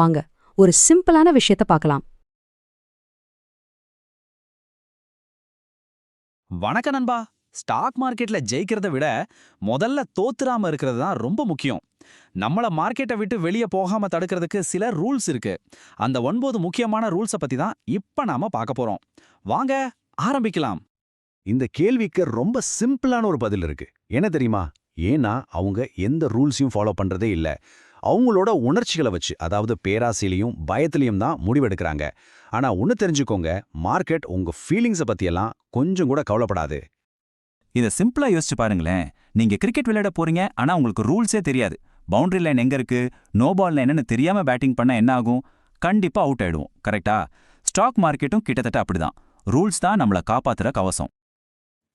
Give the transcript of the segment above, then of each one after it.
வாங்க ஒரு சிம்பிளான விஷயத்த பார்க்கலாம். வணக்க நண்பா. ஸ்டாக் மார்க்கெட்ல ஜெயிக்கிறத விட முதல்ல தோத்துறாம இருக்கிறது தான் ரொம்ப முக்கியம். நம்மள மார்க்கெட்டை விட்டு வெளியே போகாம தடுக்கிறதுக்கு சில ரூல்ஸ் இருக்கு. அந்த ஒன்பது முக்கியமான ரூல்ஸை பத்தி தான் இப்ப நாம பார்க்க போறோம். வாங்க ஆரம்பிக்கலாம். இந்த கேள்விக்கு ரொம்ப சிம்பிளான ஒரு பதில் இருக்கு. என்ன தெரியுமா? ஏன்னா அவங்க எந்த ரூல்ஸையும் ஃபாலோ பண்றதே இல்ல. அவங்களோட உணர்ச்சிகளை வச்சு அதாவது பேராசையிலையும் பயத்திலையும் தான் முடிவெடுக்கிறாங்க. ஆனா ஒன்னு தெரிஞ்சுக்கோங்க மார்க்கெட் உங்க ஃபீலிங்ஸை பத்தியெல்லாம் கொஞ்சம் கூட கவலைப்படாது. இதை சிம்பிளா யோசிச்சு பாருங்களேன். நீங்க கிரிக்கெட் விளையாட போறீங்க ஆனா உங்களுக்கு ரூல்ஸே தெரியாது. பவுண்டரி லைன் எங்க இருக்கு? நோ பால் என்னன்னு தெரியாம பேட்டிங் பண்ண என்ன ஆகும்? கண்டிப்பா அவுட் ஆயிடுவோம் கரெக்டா ஸ்டாக் மார்க்கெட்டும் கிட்டத்தட்ட அப்படிதான். ரூல்ஸ் தான் நம்மள காப்பாத்துற கவசம்.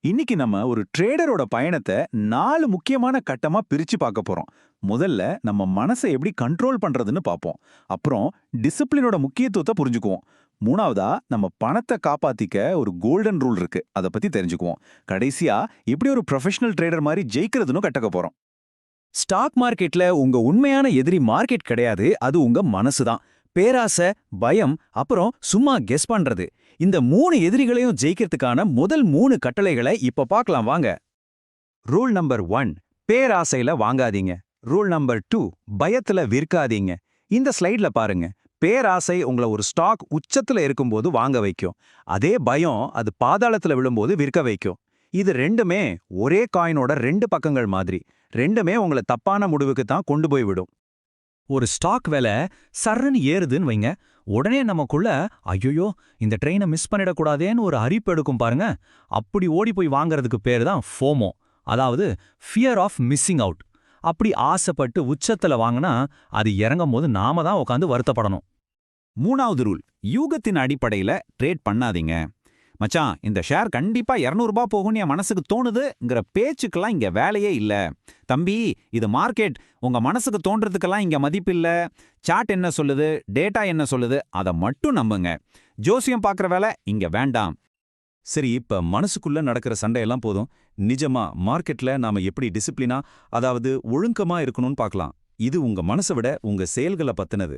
இன்னைக்கு நம்ம ஒரு ட்ரேடரோட பயணத்தை நாலு முக்கியமான கட்டமா பிரிச்சு பார்க்க போறோம். முதல்ல நம்ம மனசை எப்படி கண்ட்ரோல் பண்றதுன்னு பார்ப்போம். அப்புறம் டிசிப்ளினோட முக்கியத்துவத்தை புரிஞ்சுக்குவோம். மூணாவதா நம்ம பணத்தை காப்பாத்திக்க ஒரு கோல்டன் ரூல் இருக்கு. அதை பத்தி தெரிஞ்சுக்குவோம். கடைசியா எப்படி ஒரு ப்ரொஃபஷனல் ட்ரேடர் மாதிரி ஜெயிக்கிறதுன்னு கட்டக்க போறோம். ஸ்டாக் மார்க்கெட்ல உங்க உண்மையான எதிரி மார்க்கெட் கிடையாது. அது உங்க மனசு தான். பேராசை பயம் அப்புறம் சும்மா கெஸ் பண்றது. இந்த மூணு எதிரிகளையும் ஜெயிக்கிறதுக்கான முதல் மூணு கட்டளைகளை இப்ப பார்க்கலாம் வாங்க. ரூல் நம்பர் ஒன் பேராசையில வாங்காதீங்க. ரூல் நம்பர் டூ பயத்துல விற்காதீங்க. இந்த ஸ்லைட்ல பாருங்க. பேராசை உங்களை ஒரு ஸ்டாக் உச்சத்துல இருக்கும்போது வாங்க வைக்கும். அதே பயம் அது பாதாளத்துல விழும்போது விற்க வைக்கும். இது ரெண்டுமே ஒரே காயினோட ரெண்டு பக்கங்கள் மாதிரி. ரெண்டுமே உங்களை தப்பான முடிவுக்கு தான் கொண்டு போய் விடும். ஒரு ஸ்டாக் விலை சர்ன்னு ஏறுதுன்னு வைங்க. உடனே நமக்குள்ள ஐயோயோ இந்த ட்ரெயினை மிஸ் பண்ணிடக்கூடாதேன்னு ஒரு அரிப்பு எடுக்கும் பாருங்க. அப்படி ஓடி போய் வாங்குறதுக்கு பேர் தான் ஃபோமோ அதாவது ஃபியர் ஆஃப் மிஸ்ஸிங் அவுட் அப்படி ஆசைப்பட்டு உச்சத்துல வாங்கினா அது இறங்கும் போது நாம தான் உட்காந்து வருத்தப்படணும். மூணாவது ரூல் யூகத்தின் அடிப்படையில ட்ரேட் பண்ணாதீங்க. மச்சான் இந்த ஷேர் கண்டிப்பா 200 ரூபாய் போகும்னு என் மனசுக்கு தோணுதுங்கிற பேச்சுக்கெல்லாம் இங்க வேலையே இல்ல. தம்பி இது மார்க்கெட் உங்க மனசுக்கு தோன்றதுக்கெல்லாம் இங்க மதிப்பு இல்ல. சார்ட் என்ன சொல்லுது? டேட்டா என்ன சொல்லுது? அதை மட்டும் நம்புங்க. ஜோசியம் பார்க்குற வேலை இங்க வேண்டாம். சரி இப்ப மனசுக்குள்ள நடக்கிற சண்டையெல்லாம் போதும். நிஜமா மார்க்கெட்ல நாம எப்படி டிசிப்ளினா அதாவது ஒழுங்கமா இருக்கணும்னு பார்க்கலாம். இது உங்க மனசை விட உங்க செயல்களை பத்தினது.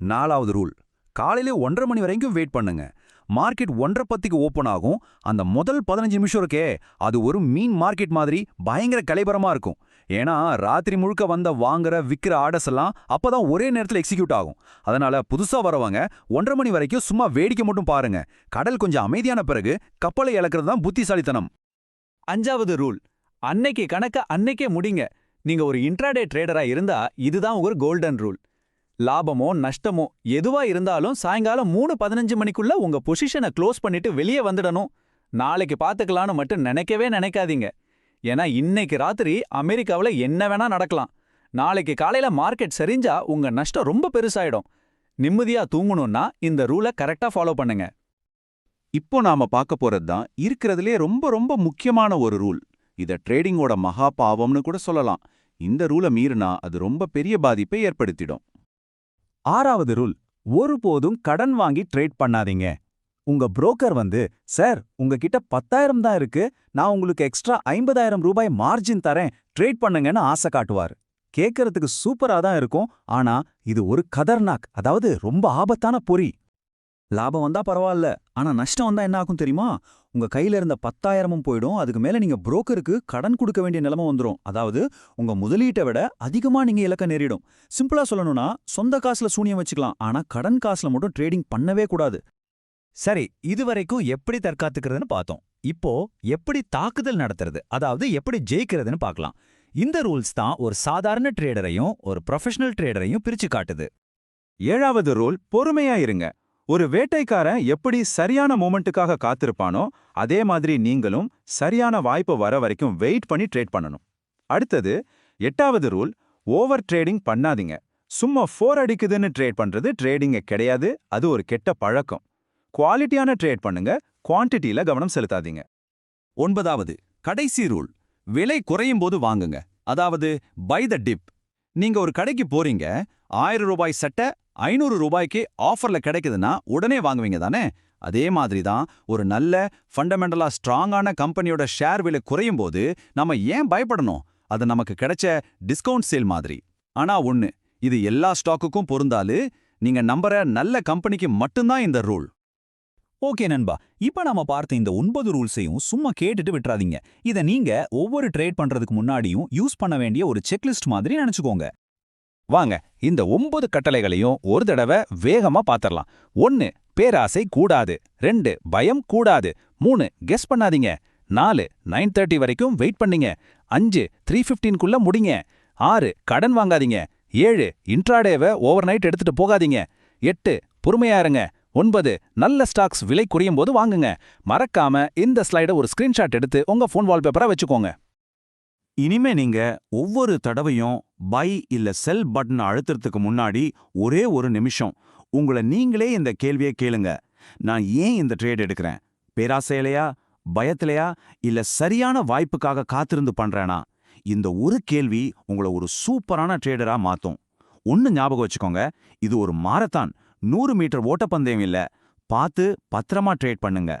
நாலாவது ரூல் காலையில ஒன்றரை மணி வரைக்கும் வெயிட் பண்ணுங்க. மார்க்கெட் ஒன்றரை பத்திக்கு ஓப்பன் ஆகும். அந்த முதல் பதினஞ்சு நிமிஷம் இருக்கே அது ஒரு மீன் மார்க்கெட் மாதிரி பயங்கர கலைபரமா இருக்கும். ஏன்னா ராத்திரி முழுக்க வந்த வாங்குற விக்கிற ஆர்டர்ஸ் எல்லாம் அப்பதான் ஒரே நேரத்தில் எக்ஸிக்யூட் ஆகும். அதனால புதுசா வரவங்க ஒன்றரை மணி வரைக்கும் சும்மா வேடிக்கை மட்டும் பாருங்க. கடல் கொஞ்சம் அமைதியான பிறகு கப்பலை இழக்கிறது தான் புத்திசாலித்தனம். அஞ்சாவது ரூல் அன்னைக்கு கணக்க அன்னைக்கே முடிங்க. நீங்க ஒரு இன்ட்ராடே ட்ரேடரா இருந்தா இதுதான் ஒரு கோல்டன் ரூல் லாபமோ நஷ்டமோ எதுவா இருந்தாலும் சாயங்காலம் மூணு பதினஞ்சு மணிக்குள்ள உங்க பொசிஷனை க்ளோஸ் பண்ணிட்டு வெளியே வந்துடணும். நாளைக்கு பார்த்துக்கலான்னு மட்டும் நினைக்கவே நினைக்காதீங்க. ஏன்னா இன்னைக்கு ராத்திரி அமெரிக்காவுல என்ன வேணா நடக்கலாம். நாளைக்கு காலையில மார்க்கெட் சரிஞ்சா உங்க நஷ்டம் ரொம்ப பெருசாயிடும். நிம்மதியா தூங்கணும்னா இந்த ரூலை கரெக்டா ஃபாலோ பண்ணுங்க. இப்போ நாம பார்க்க போறது தான் இருக்கிறதுலே ரொம்ப ரொம்ப முக்கியமான ஒரு ரூல். இத ட்ரேடிங்கோட மகா பாவம்னு கூட சொல்லலாம். இந்த ரூலை மீறினா அது ரொம்ப பெரிய பாதிப்பை ஏற்படுத்திடும். ஆறாவது ரூல் ஒருபோதும் கடன் வாங்கி ட்ரேட் பண்ணாதீங்க. உங்க புரோக்கர் வந்து சார் உங்ககிட்ட பத்தாயிரம் தான் இருக்கு நான் உங்களுக்கு எக்ஸ்ட்ரா ஐம்பதாயிரம் ரூபாய் மார்ஜின் தரேன் ட்ரேட் பண்ணுங்கன்னு ஆசை காட்டுவார். கேட்கறதுக்கு சூப்பரா தான் இருக்கும் ஆனா இது ஒரு கதர்னாக் அதாவது ரொம்ப ஆபத்தான பொறி. லாபம் வந்தா பரவாயில்ல. ஆனா நஷ்டம் வந்தா என்ன ஆகும் தெரியுமா? உங்க கையில இருந்த பத்தாயிரமும் போயிடும். அதுக்கு மேல நீங்க புரோக்கருக்கு கடன் கொடுக்க வேண்டிய நிலைமை வந்துரும். அதாவது உங்க முதலீட்டை விட அதிகமா நீங்க இலக்க நேரிடும். சிம்பிளா சொல்லணும்னா சொந்த காசுல சூனியம் வச்சுக்கலாம். ஆனா கடன் காசுல மட்டும் ட்ரேடிங் பண்ணவே கூடாது. சரி இதுவரைக்கும் எப்படி தற்காத்துக்கிறதுன்னு பார்த்தோம். இப்போ எப்படி தாக்குதல் நடத்துறது? அதாவது எப்படி ஜெயிக்கிறதுன்னு பார்க்கலாம். இந்த ரூல்ஸ் தான் ஒரு சாதாரண ட்ரேடரையும் ஒரு ப்ரொஃபஷனல் ட்ரேடரையும் பிரிச்சு காட்டுது. ஏழாவது ரூல் பொறுமையா இருங்க. ஒரு வேட்டைக்காரன் எப்படி சரியான மூமெண்ட்டுக்காக காத்திருப்பானோ அதே மாதிரி நீங்களும் சரியான வாய்ப்பு வர வரைக்கும் வெயிட் பண்ணி ட்ரேட் பண்ணணும். அடுத்தது எட்டாவது ரூல் ஓவர் ட்ரேடிங் பண்ணாதீங்க. சும்மா ஃபோர் அடிக்குதுன்னு ட்ரேட் பண்றது ட்ரேடிங்க கிடையாது அது ஒரு கெட்ட பழக்கம். குவாலிட்டியான ட்ரேட் பண்ணுங்க குவான்டிட்டியில் கவனம் செலுத்தாதீங்க. ஒன்பதாவது கடைசி ரூல் விலை குறையும் போது வாங்குங்க. அதாவது பை த டிப். நீங்க ஒரு கடைக்கு போறீங்க ஆயிரம் ரூபாய் சட்டை ஐநூறு ரூபாய்க்கு ஆஃபர்ல கிடைக்குதுன்னா உடனே வாங்குவீங்க தானே? அதே மாதிரி தான் ஒரு நல்ல ஃபண்டமெண்டலா ஸ்ட்ராங்கான கம்பெனியோட ஷேர் விலை குறையும் போது நம்ம ஏன் பயப்படணும்? அது நமக்கு கிடைச்ச டிஸ்கவுண்ட் சேல் மாதிரி. ஆனா ஒன்று இது எல்லா ஸ்டாக்குக்கும் பொருந்தாலு நீங்க நம்புற நல்ல கம்பெனிக்கு மட்டும்தான் இந்த ரூல் ஓகே நண்பா இப்ப நாம பார்த்த இந்த ஒன்பது ரூல்ஸையும் சும்மா கேட்டுட்டு விட்டுறாதீங்க. இத நீங்க ஒவ்வொரு ட்ரேட் பண்றதுக்கு முன்னாடியும் யூஸ் பண்ண வேண்டிய ஒரு செக்லிஸ்ட் மாதிரி நினைச்சுக்கோங்க. வாங்க இந்த ஒன்பது கட்டளைகளையும் ஒரு தடவை வேகமா பாத்திரலாம். ஒன்னு பேராசை கூடாது. ரெண்டு பயம் கூடாது. மூணு கெஸ் பண்ணாதீங்க. நாலு நைன் தேர்ட்டி வரைக்கும் வெயிட் பண்ணீங்க. அஞ்சு த்ரீ ஃபிஃப்டீன்குள்ள முடிங்க. ஆறு கடன் வாங்காதீங்க. ஏழு இன்ட்ராடேவை ஓவர் நைட் எடுத்துட்டு போகாதீங்க. எட்டு பொறுமையா இருங்க. ஒன்பது நல்ல ஸ்டாக்ஸ் விலை குறையும் போது வாங்குங்க. மறக்காம இந்த ஸ்லைடை ஒரு ஸ்கிரீன்ஷாட் எடுத்து உங்க ஃபோன் வால்பேப்பரா வச்சுக்கோங்க. இனிமே நீங்க ஒவ்வொரு தடவையும் பை இல்ல செல் பட்டன் அழுத்துறதுக்கு முன்னாடி ஒரே ஒரு நிமிஷம். உங்களை நீங்களே இந்த கேள்வியை கேளுங்க. நான் ஏன் இந்த ட்ரேட் எடுக்கிறேன்? பேராசையிலையா? பயத்திலையா? இல்ல சரியான வாய்ப்புக்காக காத்திருந்து பண்றேனா? இந்த ஒரு கேள்வி உங்களை ஒரு சூப்பரான ட்ரேடரா மாத்தும். ஒன்னு ஞாபகம் வச்சுக்கோங்க. இது ஒரு மாரத்தான் நூறு மீட்டர் ஓட்டப்பந்தயம் இல்ல. பார்த்து பத்திரமா ட்ரேட் பண்ணுங்க.